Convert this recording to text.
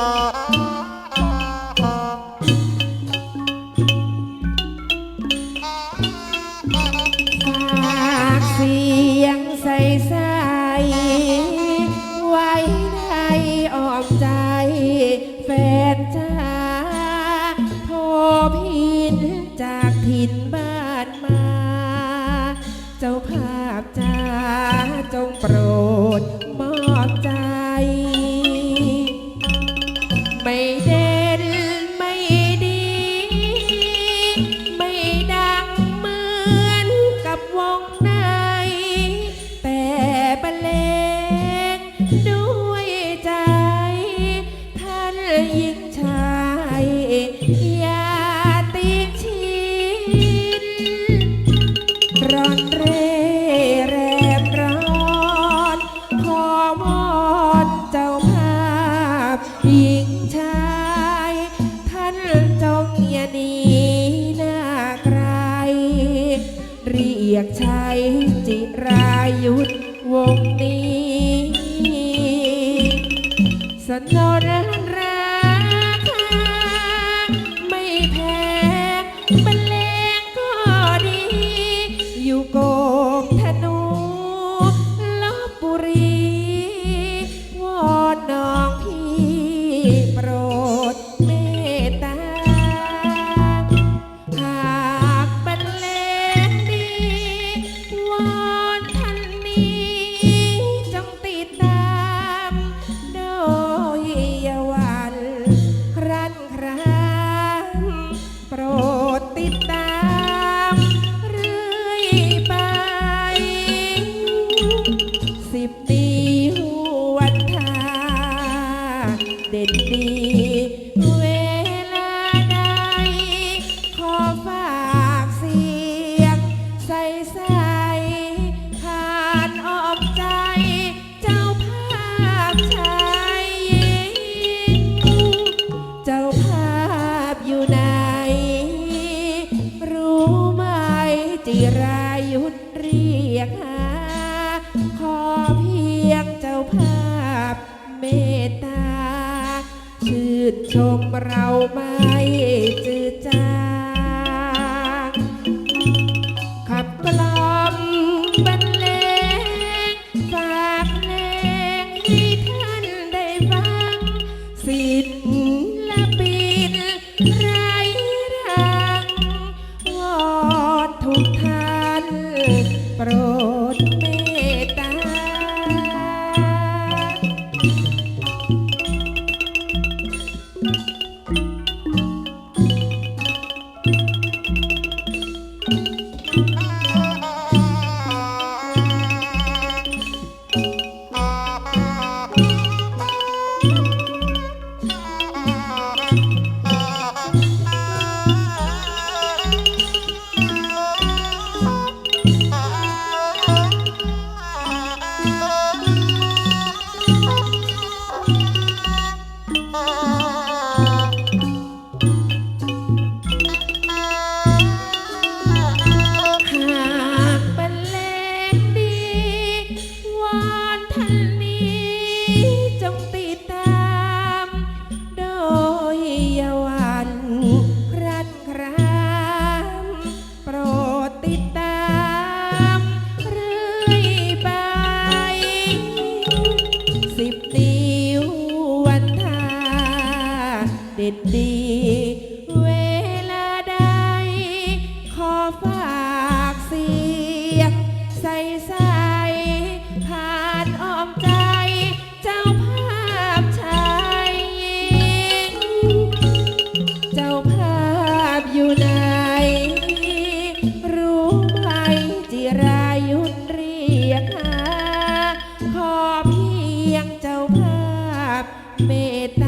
ากเสียงใสใสไว้ในอ้อมใจ แฟนจ้าโทรพินจากถิ่น baby. ยกชัยจิรายุทธวงนี้ สนนราคาไม่แพ้บรรเลงก็ดี อยู่ก็ งหา ขอเพียงเจ้าภาพเมตตา ชื่นชมเราไม่จืดจางขับกลอมบรรเลงฝากเพลงให้ท่านได้ฟังสิท ตดี เวลาใด ขอฝากเสียงใส่ใส่ผ่านอ้อมใจ เจ้าภาพชายหญิงเจ้าภาพอยู่ไหน รู้ไหมจิรายุทธเรียกหาขอเพียงเจ้าภาพเมตตา